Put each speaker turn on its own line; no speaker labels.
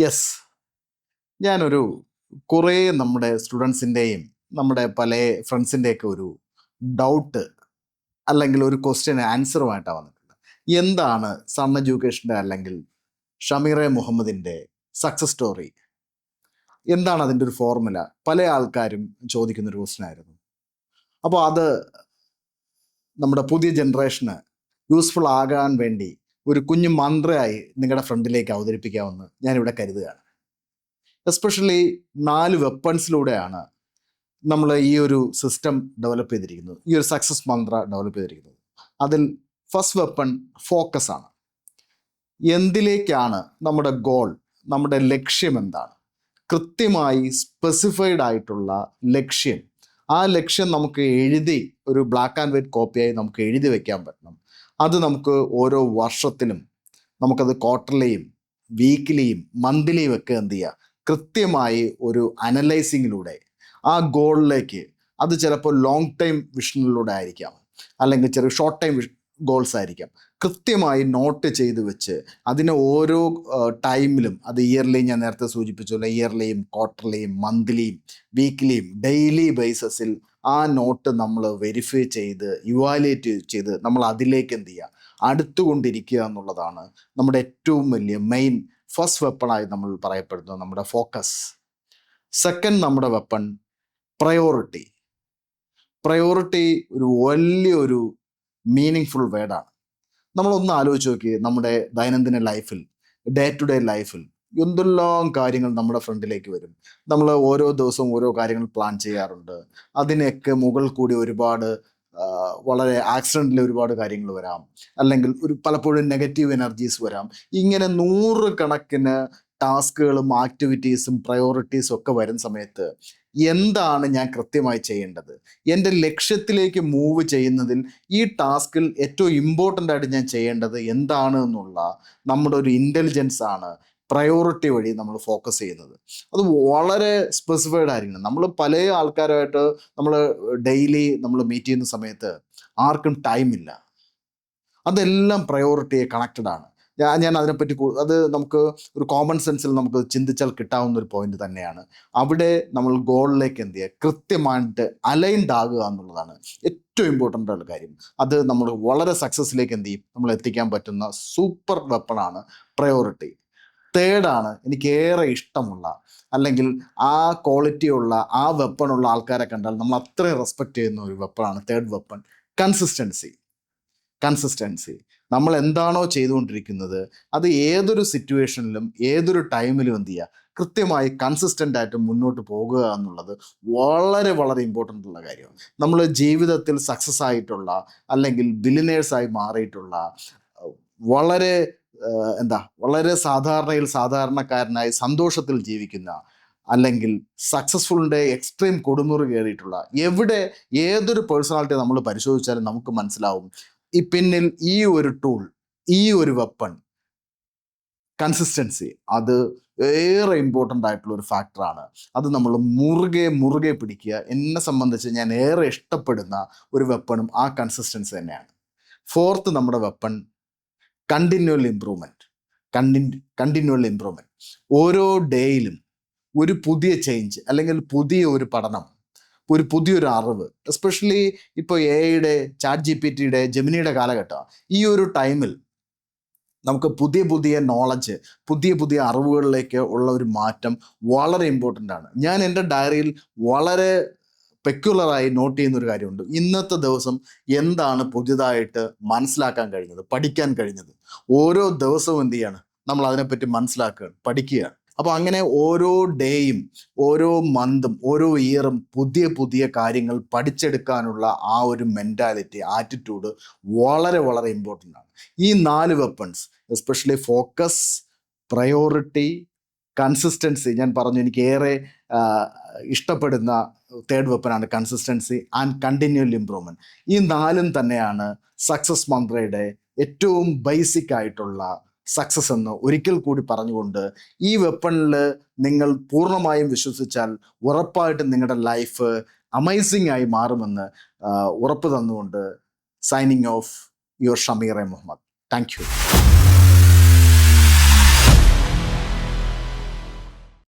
Yes ഞാനൊരു കുറേ നമ്മുടെ സ്റ്റുഡൻസിന്റെയും നമ്മുടെ പല ഫ്രണ്ട്സിന്റെയൊക്കെ ഒരു ഡൗട്ട് അല്ലെങ്കിൽ ഒരു ക്വസ്റ്റ്യൻ ആൻസറുമായിട്ടാണ് വന്നിട്ടുള്ളത് എന്താണ് സൺ എഡ്യൂക്കേഷന്റെ അല്ലെങ്കിൽ ഷമീറെ മുഹമ്മദിന്റെ സക്സസ് സ്റ്റോറി എന്താണ് അതിന്റെ ഒരു ഫോർമുല പല ആൾക്കാരും ചോദിക്കുന്ന ഒരു ക്വസ്റ്റ്യൻ ആയിരുന്നു. അപ്പോൾ അത് നമ്മുടെ പുതിയ ജനറേഷന് യൂസ്ഫുൾ ആകാൻ വേണ്ടി ഒരു കുഞ്ഞു മന്ത്രയായി നിങ്ങളുടെ ഫ്രണ്ടിലേക്ക് അവതരിപ്പിക്കാമെന്ന് ഞാനിവിടെ കരുതുകയാണ്. എസ്പെഷ്യലി നാല് വെപ്പൺസിലൂടെയാണ് നമ്മൾ ഈ ഒരു സിസ്റ്റം ഡെവലപ്പ് ചെയ്തിരിക്കുന്നത്. ഈ ഒരു സക്സസ് മന്ത്ര ഡെവലപ്പ് ചെയ്തിരിക്കുന്നത്. അതിൽ ഫസ്റ്റ് വെപ്പൺ ഫോക്കസ് ആണ്. എന്തിലേക്കാണ് നമ്മുടെ ഗോൾ നമ്മുടെ ലക്ഷ്യം എന്താണ്? കൃത്യമായി സ്പെസിഫൈഡ് ആയിട്ടുള്ള ലക്ഷ്യം. ആ ലക്ഷ്യം നമുക്ക് എഴുതി ഒരു ബ്ലാക്ക് ആൻഡ് വൈറ്റ് കോപ്പിയായി നമുക്ക് എഴുതി വെക്കാൻ പറ്റണം. അത് നമുക്ക് ഓരോ വർഷത്തിലും നമുക്കത് ക്വാർട്ടർലിയും വീക്കിലിയും മന്ത്ലിയും ഒക്കെ എന്ത് ചെയ്യുക കൃത്യമായി ഒരു അനലൈസിങ്ങിലൂടെ ആ ഗോളിലേക്ക് അത് ചിലപ്പോൾ ലോങ് ടൈം വിഷനിലൂടെ ആയിരിക്കാം. അല്ലെങ്കിൽ ചെറിയ ഷോർട്ട് ടൈം ഗോൾസ് ആയിരിക്കാം. കൃത്യമായി നോട്ട് ചെയ്ത് വെച്ച് അതിനെ ഓരോ ടൈമിലും അത് ഇയർലി ഞാൻ നേരത്തെ സൂചിപ്പിച്ചുള്ള ഇയർലിയും ക്വാർട്ടർലിയും മന്ത്ലിയും വീക്ക്ലിയും ഡെയിലി ബേസിസിൽ ആ നോട്ട് നമ്മൾ വെരിഫൈ ചെയ്ത് ഇവാലുവേറ്റ് ചെയ്ത് നമ്മൾ അതിലേക്ക് എന്ത് ചെയ്യുക? അടുത്തുകൊണ്ടിരിക്കുക എന്നുള്ളതാണ് നമ്മുടെ ഏറ്റവും വലിയ മെയിൻ ഫസ്റ്റ് വെപ്പണായി നമ്മൾ പറയപ്പെടുന്നത് നമ്മുടെ ഫോക്കസ് സെക്കൻഡ് നമ്മുടെ വെപ്പൺ പ്രയോറിറ്റി പ്രയോറിറ്റി ഒരു വലിയൊരു മീനിങ് ഫുൾ വേർഡാണ് നമ്മളൊന്ന് ആലോചിച്ച് നോക്കി നമ്മുടെ ദൈനംദിന ലൈഫിൽ ഡേ ടു ഡേ ലൈഫിൽ എന്തെല്ലാം കാര്യങ്ങൾ നമ്മുടെ ഫ്രണ്ടിലേക്ക് വരും. നമ്മൾ ഓരോ ദിവസവും ഓരോ കാര്യങ്ങൾ പ്ലാൻ ചെയ്യാറുണ്ട്. അതിനൊക്കെ മുകൾ കൂടി ഒരുപാട് വളരെ ആക്സിഡന്റിൽ ഒരുപാട് കാര്യങ്ങൾ വരാം. അല്ലെങ്കിൽ ഒരു പലപ്പോഴും നെഗറ്റീവ് എനർജീസ് വരാം. ഇങ്ങനെ നൂറ് കണക്കിന് ടാസ്കുകളും ആക്ടിവിറ്റീസും പ്രയോറിറ്റീസും ഒക്കെ വരുന്ന സമയത്ത് എന്താണ് ഞാൻ കൃത്യമായി ചെയ്യേണ്ടത്? എന്റെ ലക്ഷ്യത്തിലേക്ക് മൂവ് ചെയ്യുന്നതിൽ ഈ ടാസ്കിൽ ഏറ്റവും ഇമ്പോർട്ടന്റ് ആയിട്ട് ഞാൻ ചെയ്യേണ്ടത് എന്താണ് എന്നുള്ള നമ്മുടെ ഒരു ഇന്റലിജൻസ് ആണ് പ്രയോറിറ്റി വഴി നമ്മൾ ഫോക്കസ് ചെയ്യുന്നത്. അത് വളരെ സ്പെസിഫൈഡ് ആയിരിക്കണം. നമ്മൾ പല ആൾക്കാരുമായിട്ട് നമ്മൾ ഡെയിലി നമ്മൾ മീറ്റ് ചെയ്യുന്ന സമയത്ത് ആർക്കും ടൈമില്ല അതെല്ലാം പ്രയോറിറ്റിയെ കണക്റ്റഡ് ആണ്. ഞാൻ അതിനെപ്പറ്റി അത് നമുക്ക് ഒരു കോമൺ സെൻസിൽ നമുക്ക് ചിന്തിച്ചാൽ കിട്ടാവുന്ന ഒരു പോയിന്റ് തന്നെയാണ്. അവിടെ നമ്മൾ ഗോളിലേക്ക് എന്ത് ചെയ്യുക? കൃത്യമായിട്ട് അലൈൻഡ് ആകുക എന്നുള്ളതാണ് ഏറ്റവും ഇമ്പോർട്ടന്റ് ഉള്ള കാര്യം. അത് നമ്മൾ വളരെ സക്സസ്സിലേക്ക് എന്ത് ചെയ്യും? നമ്മൾ എത്തിക്കാൻ പറ്റുന്ന സൂപ്പർ വെപ്പണാണ് പ്രയോറിറ്റി തേർഡാണ് എനിക്ക് ഏറെ ഇഷ്ടമുള്ള അല്ലെങ്കിൽ ആ ക്വാളിറ്റിയുള്ള ആ വെപ്പണുള്ള ആൾക്കാരെ കണ്ടാൽ നമ്മൾ അത്രയും റെസ്പെക്ട് ചെയ്യുന്ന ഒരു വെപ്പണാണ് തേർഡ് വെപ്പൺ കൺസിസ്റ്റൻസി കൺസിസ്റ്റൻസി നമ്മൾ എന്താണോ ചെയ്തുകൊണ്ടിരിക്കുന്നത് അത് ഏതൊരു സിറ്റുവേഷനിലും ഏതൊരു ടൈമിലും എന്ത് ചെയ്യുക? കൃത്യമായി കൺസിസ്റ്റന്റ് ആയിട്ട് മുന്നോട്ട് പോകുക എന്നുള്ളത് വളരെ വളരെ ഇമ്പോർട്ടന്റ് ഉള്ള കാര്യമാണ് നമ്മൾ ജീവിതത്തിൽ സക്സസ് ആയിട്ടുള്ള അല്ലെങ്കിൽ ബിലിനേഴ്സായി മാറിയിട്ടുള്ള വളരെ എന്താ വളരെ സാധാരണയിൽ സാധാരണക്കാരനായി സന്തോഷത്തിൽ ജീവിക്കുന്ന അല്ലെങ്കിൽ സക്സസ്ഫുളിന്റെ എക്സ്ട്രീം കൊടുമുറി കയറിയിട്ടുള്ള എവിടെ ഏതൊരു പേഴ്സണാലിറ്റി നമ്മൾ പരിശോധിച്ചാലും നമുക്ക് മനസ്സിലാവും ഈ പിന്നിൽ ഈ ഒരു ടൂൾ ഈ ഒരു വെപ്പൺ കൺസിസ്റ്റൻസി അത് ഏറെ ഇമ്പോർട്ടന്റ് ആയിട്ടുള്ള ഒരു ഫാക്ടറാണ് അത് നമ്മൾ മുറുകെ മുറുകെ പിടിക്കുക. എന്നെ സംബന്ധിച്ച് ഞാൻ ഏറെ ഇഷ്ടപ്പെടുന്ന ഒരു വെപ്പണും ആ കൺസിസ്റ്റൻസി തന്നെയാണ്. ഫോർത്ത് നമ്മുടെ വെപ്പൺ കണ്ടിന്യൂൽ ഇമ്പ്രൂവ്മെന്റ് കണ്ടിൻ കണ്ടിന്യൂൽ ഇമ്പ്രൂവ്മെന്റ് ഓരോ ഡേയിലും ഒരു പുതിയ ചേഞ്ച് അല്ലെങ്കിൽ പുതിയ ഒരു പഠനം ഒരു പുതിയൊരു അറിവ്. എസ്പെഷ്യലി ഇപ്പോൾ എ ഐയുടെ ചാറ്റ് ജി പി ടിയുടെ ജെമിനിയുടെ കാലഘട്ടം. ഈ ഒരു ടൈമിൽ നമുക്ക് പുതിയ പുതിയ നോളജ് പുതിയ പുതിയ അറിവുകളിലേക്ക് ഉള്ള ഒരു മാറ്റം വളരെ ഇമ്പോർട്ടന്റ് ആണ്. ഞാൻ എന്റെ ഡയറിയിൽ വളരെ പെക്യുലറായി നോട്ട് ചെയ്യുന്ന ഒരു കാര്യമുണ്ട്. ഇന്നത്തെ ദിവസം എന്താണ് പുതിയതായിട്ട് മനസ്സിലാക്കാൻ കഴിഞ്ഞത് പഠിക്കാൻ കഴിഞ്ഞത്? ഓരോ ദിവസവും എന്ത് ചെയ്യാണ്? നമ്മൾ അതിനെപ്പറ്റി മനസ്സിലാക്കുകയാണ് പഠിക്കുകയാണ് അപ്പോൾ അങ്ങനെ ഓരോ ഡേയും ഓരോ മന്തും ഓരോ ഇയറും പുതിയ പുതിയ കാര്യങ്ങൾ പഠിച്ചെടുക്കാനുള്ള ആ ഒരു മെന്റാലിറ്റി ആറ്റിറ്റ്യൂഡ് വളരെ വളരെ ഇമ്പോർട്ടന്റ് ആണ്. ഈ നാല് weapons especially focus priority consistency ഞാൻ പറഞ്ഞു എനിക്ക് ഏറെ ഇഷ്ടപ്പെടുന്ന തേർഡ് വെപ്പനാണ് കൺസിസ്റ്റൻസി ആൻഡ് കണ്ടിന്യൂവൽ ഇമ്പ്രൂവ്മെന്റ് ഈ നാലും തന്നെയാണ് സക്സസ് മന്ത്രയുടെ ഏറ്റവും ബേസിക് ആയിട്ടുള്ള സക്സസ് എന്ന് ഒരിക്കൽ കൂടി പറഞ്ഞുകൊണ്ട് ഈ വെപ്പണിൽ നിങ്ങൾ പൂർണമായും വിശ്വസിച്ചാൽ ഉറപ്പായിട്ടും നിങ്ങളുടെ ലൈഫ് അമേസിംഗ് ആയി മാറുമെന്ന് ഉറപ്പ് തന്നുകൊണ്ട് signing off your Shameer A Muhammad. Thank you